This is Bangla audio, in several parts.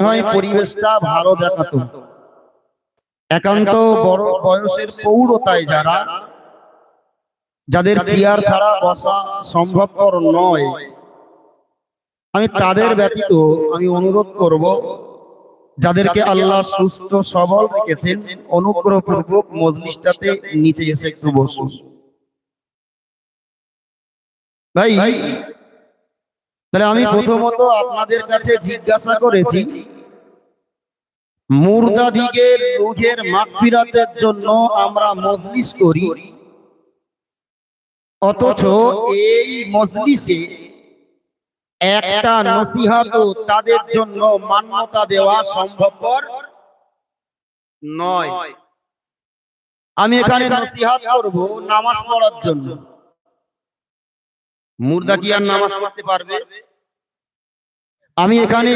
হয় পরিবেশটা ভালো দেখাতো। একান্ত বড় বয়সের পৌরতায় যারা যাদের চেয়ার ছাড়া বসা সম্ভবপর নয় আমি তাদের ব্যতীত আমি অনুরোধ করব যাদেরকে আল্লাহ সুস্থ সবল রেখেছেন অনুগ্রহপূর্বক মজলিসটাতে নিচে এসে একটু বসুন। ভাই তাহলে আমি প্রথমত আপনাদের কাছে জিজ্ঞাসা করেছি মুর্দাদিগের রুহের মাগফিরাতের জন্য আমরা মজলিস করি। অথচ এই মজলিসে একটা নসিহাত তাদের জন্য মান্যতা দেওয়া সম্ভবপর নয়। আমি এখানে নসিহাত করব নামাজ পড়ার জন্য। মুর্দা কি আর নামাজ পড়তে পারবে? আমি এখানে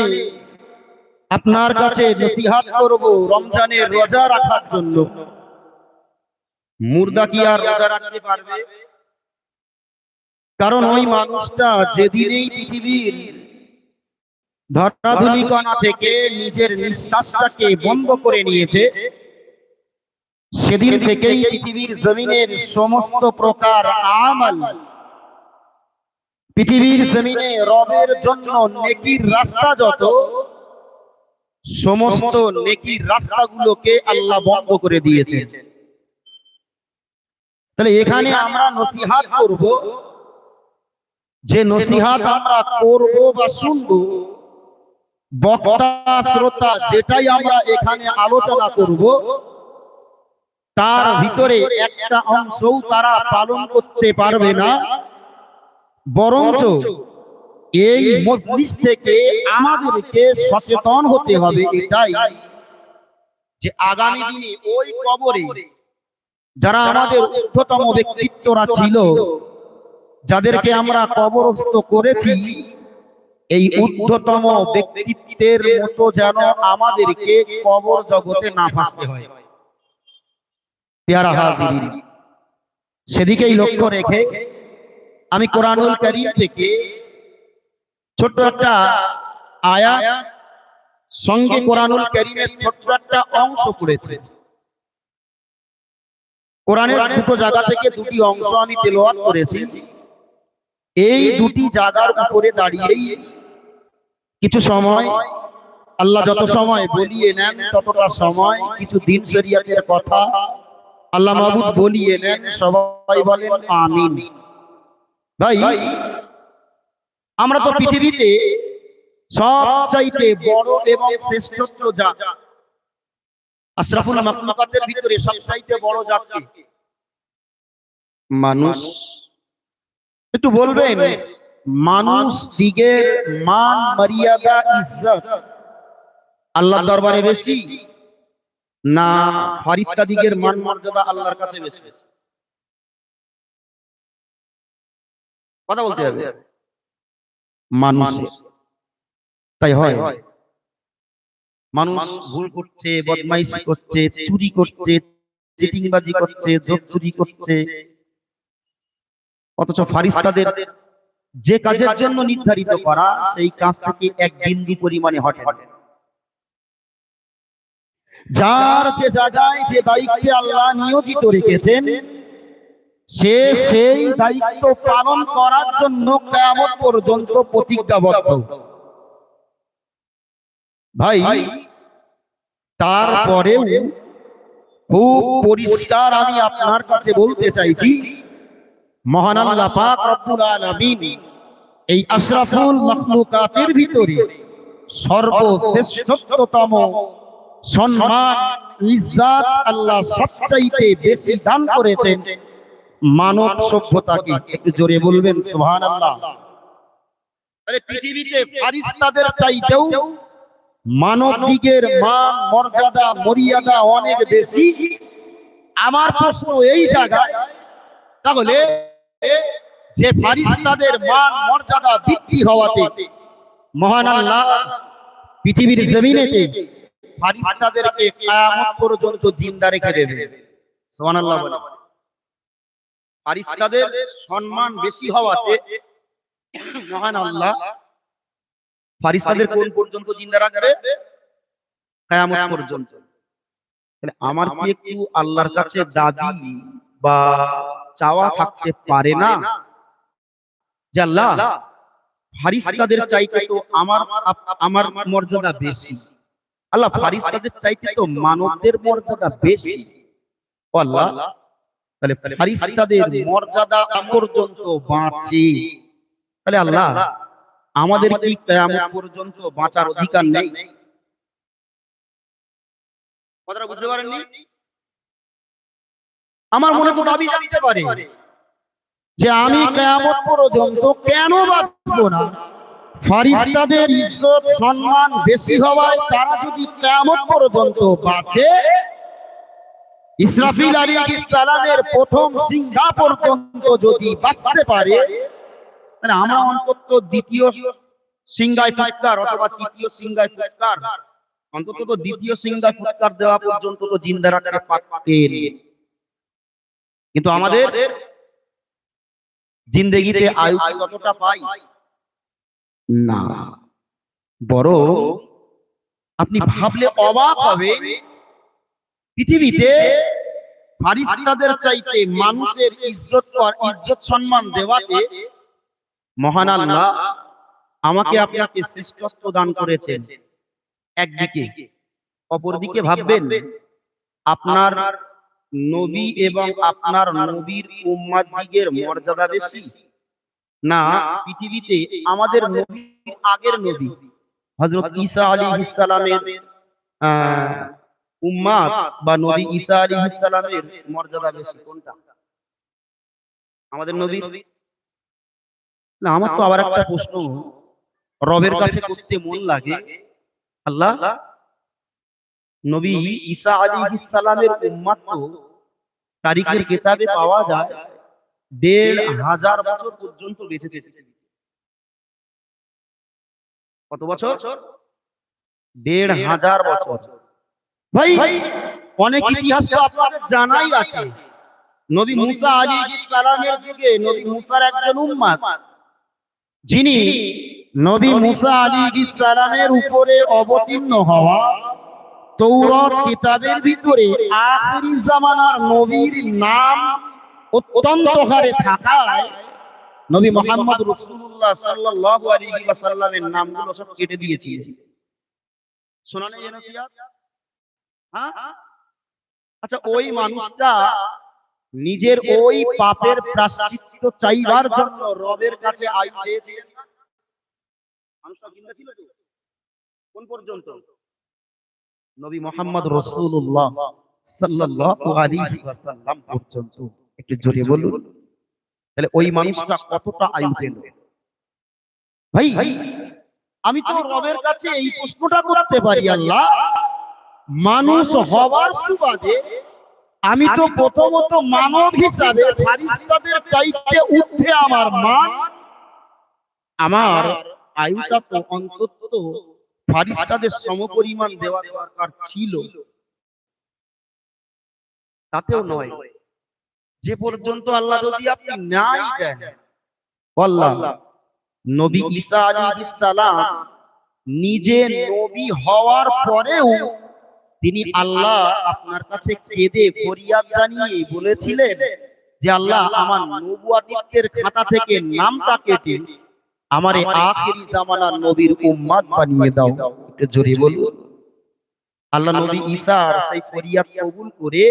আপনার কাছে নসিহাত করব রমজানের রোজা রাখার জন্য। মুর্দা কি আর রোজা রাখতে পারবে? কারণ ওই মানুষটা যেদিনেই পৃথিবীর ধরাধুলিকণা থেকে নিজের নিঃশ্বাসটাকে বন্ধ করে নিয়েছে সেদিন থেকেই পৃথিবীর জমিনের সমস্ত প্রকার আমাল। পৃথিবীর জমিনে রবের জন্য নেকির রাস্তা যত সমস্ত নেকির রাস্তাগুলোকে আল্লাহ বন্ধ করে দিয়েছে তাহলে এখানে আমরা নসিহাত করব। যে নসিহাত আমরা করব বা শুনব বক্তা শ্রোতা যেটাই আমরা এখানে আলোচনা করব তার ভিতরে একটা অংশও তারা পালন করতে পারবে না। বরঞ্চ এই মজলিস থেকে আমাদেরকে সচেতন হতে হবে এটাই যে আগামী দিনে ওই কবরে যারা আমাদের ঊর্ধ্বতম ব্যক্তিত্বরা ছিল যাদেরকে আমরা কবরস্থ করেছি এই ঊর্ধ্বতম ব্যক্তিত্বের মতো যেন আমাদেরকে কবর জগতে না ফাঁসতে হয়। পেয়ারা হাজির সেদিকেই লক্ষ্য রেখে আমি কোরআনুল করিম থেকে ছোট্ট একটা আয়া সঙ্গে কোরআনুল করিমের ছোট্ট একটা অংশ পড়েছে। কোরআনের দুটো জায়গা থেকে দুটি অংশ আমি তেলাওয়াত করেছি। এই দুটি জায়গার উপরে দাঁড়িয়েই কিছু সময় আল্লাহ যত সময় বলিয়ে নেন ততটা সময় কিছু দিন শরিয়াতের কথা আল্লাহ মাহবুদ বলিয়ে নেন সবাই বলেন আমিন। ভাই আমরা তো পৃথিবীতে সবচাইতে বড় এবং শ্রেষ্ঠত্ব জাত। আশরাফুল মাকলুকাতের ভিতরে সবচাইতে বড় জাত মানুষ? একটু বলবেন? মানুষ দিগের মান মর্যাদা ইজ্জত। আল্লাহর দরবারে বেশি? না ফারিস্তা দিগের মান মর্যাদা আল্লাহর কাছে বেশি। কথা বলতে হবে। মানুষ। তাই হয়। মানুষ ভুল করছে বদমাইশি করছে চুরি করছে চিটিংবাজি করছে যোগ চুরি করছে। অথচ ফারিস্তাদের যে কাজের জন্য নির্ধারিত করা সেই কাজ থেকে এক বিন্দু পরিমাণে হটে যার যে জায়গায় যে দায়িত্বে আল্লাহ নিয়োজিত রেখেছেন সে সেই দায়িত্ব পালন করার জন্য কেমন পর্যন্ত প্রতিজ্ঞাবদ্ধ। ভাই তারপরেও খুব পরিষ্কার আমি আপনার কাছে বলতে চাইছি মহান আল্লাহ পাক রব্বুল আলামিন এই আশরাফুল মাখলুকাতের ভিতরে সর্বশ্রেষ্ঠতম সম্মান ইজ্জত আল্লাহ সবচাইতে বেশি দান করেছেন। মানব সভ্যতাকে একটু জোরে বলবেন সুবহানাল্লাহ। তাহলে পৃথিবীতে ফারিস্তাদের চাইতেও মানব দিগের মান মর্যাদা মর্যাদা অনেক বেশি। আমার প্রশ্ন এই জায়গায় তাহলে যে ফারিস্তাদের মান মর্যাদা বৃদ্ধি হওয়াতে মহান আল্লাহ পৃথিবীর জমিনেতে ফারিস্তাদেরকে কিয়ামত পর্যন্ত জিন্দা রেখে দেবে। সুবহানাল্লাহ বলে। ফারিস্তাদের সম্মান বেশি হওয়াতে মহান আল্লাহ ফারিস্তাদের কোন পর্যন্ত জিন্দা রাখবে কিয়ামত পর্যন্ত। তাহলে আমার কি একটু আল্লাহর কাছে দাবি বা চাওয়া থাকতে পারে না? যে আল্লাহ ফারিস্তাদের চাইতে তো আমার আমার মর্যাদা বেশি। আল্লাহ ফারিস্তাদের চাইতে তো মানবদের মর্যাদা বেশি। আল্লাহ তাহলে ফারিস্তাদের মর্যাদা পর্যন্ত বাঁচে তাহলে আল্লাহ আমাদের কি কিয়ামত পর্যন্ত বাঁচার অধিকার নেই? কথাটা বুঝতে পারেননি? আমার মনে তো দাবি জানতে পারে যে আমি কিয়ামত পর্যন্ত কেন বাঁচবো না? ফারিস্তাদের ইজ্জত সম্মান বেশি হওয়ায় তারা যদি কিয়ামত পর্যন্ত বাঁচে ইসরাফিল আলাইহিস সালামের প্রথম সিংহা পর্যন্ত যদি বাঁচতে পারে, তাহলে আমরা অন্তত দ্বিতীয় সিংহায় ফুৎকার অথবা তৃতীয় সিংহায় ফুৎকার, অন্তত তো দ্বিতীয় সিংহায় ফুৎকার দেওয়া পর্যন্ত তো জিন্দা রাখতে পারতেন। কিন্তু আমাদের জিন্দেগিতে আয়ু কতটা পাই? না। বড় আপনি ভাবলে অবাক হবে পৃথিবীতে ফারিস্তাদের চাইতে মানুষের ইজ্জত ইজ্জত সম্মান দেওয়াতে মহান আল্লাহ আমাকে আপনাকে শ্রেষ্ঠত্ব দান করেছেন। একদিকে অপরদিকে ভাববেন আপনার নবী এবং আপনার নবীর উম্মাদ দিগের মর্যাদা বেশি। না পৃথিবীতে আমাদের নবীর আগের নবী। হযরত ঈসা আলাইহিস সালামের উম্মাদ বা নবী ঈসা আলাইহিস সালামের মর্যাদা বেশি। কোনটা? আমাদের নবী? না আমার তো আবার একটা প্রশ্ন। রবের কাছে করতে মন লাগে? আল্লাহ? নবী ঈসা আলাইহিস সালামের উম্মাত তো তারিখের কিতাবে পাওয়া যায় দেড় হাজার বছর পর্যন্ত বেঁচে থেকে কত বছর? দেড় হাজার বছর। ভাই অনেক ইতিহাস তো আপনাদের জানাই আছে। নবী মুসা সালামের যুগে নবী মুসার একজন উম্মাত যিনি নবী মুসা সালামের উপরে অবতীর্ণ হওয়া তৌরত কিতাবের ভিতরে আখিরি জামানার নবীর নাম অত্যন্ত হারে থাকায় নবী মোহাম্মদ রাসূলুল্লাহ সাল্লাল্লাহু আলাইহি ওয়াসাল্লামের নামগুলো সব কেটে দিয়েছি শোনা নেই যেন কি আর? হ্যাঁ? আচ্ছা ওই মানুষটা নিজের ওই পাপের প্রাশ্চিত্য চাইবার জন্য রবের কাছে আয়ু চেয়েছিলেন মানুষটা জিন্দা ছিল কোন পর্যন্ত? নবী মোহাম্মদ রসুল্লাহ সাল্লাল্লাহু আলাইহি ওয়াসাল্লাম পর্যন্ত। একটু জোরে বলুন। তাহলে ওই মানুষটা কতটা আয়ু পেল? ভাই আমি তো রবের কাছে এই প্রশ্নটা করতে পারি আল্লাহ। মানুষ হওয়ার সুবাদে আমি তো প্রথমত মানব হিসাবে ফারিস্তাদের চাইতে উঠে আমার মান আমার আয়ুটা তো অন্তত ফারিস্তাদের সমপরিমাণ দেওয়া দরকার ছিল। তাতেও নয়। যে পর্যন্ত আল্লাহ যদি আপনি নাই দেন আল্লাহ নবী ঈসা আলাইহিস সালাম নিজে নবী হওয়ার পরেও তিনি আল্লাহ আপনার কাছে কেঁদে ফরিয়াদ জানিয়ে বলেছিলেন যে আল্লাহ আমার নবুয়াতিত্বের খাতা থেকে নামটা কেটে আমারে আখিরি জামানার নবীর উম্মাদ বানিয়ে দাও। একটু জোরে বলুন। আল্লাহ নবী ঈসার সেই ফরিয়াদ কবুল করে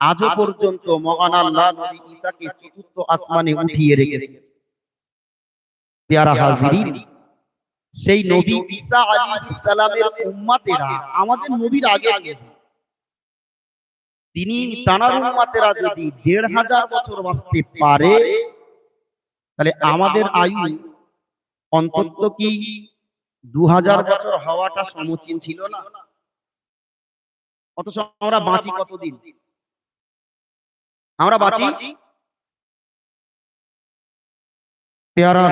আজও পর্যন্ত মহান আল্লাহ নবী ঈসাকে চতুর্থ আসমানে উঠিয়ে রেখেছে। পেয়ারা হাজিরিন। সেই নবী ঈসা আলাইহিস সালামের উম্মতেরা আমাদের নবীর আগে আগে তিনি তানার উম্মতেরা যদি দেড় হাজার বছর বাঁচতে পারে তাহলে আমাদের আয়ু অন্তত কি দু হাজার বছর হওয়াটা সমীচীন ছিল না? অথচ আমরা বাঁচি কতদিন? আমরা বাঁচি? পেয়ারা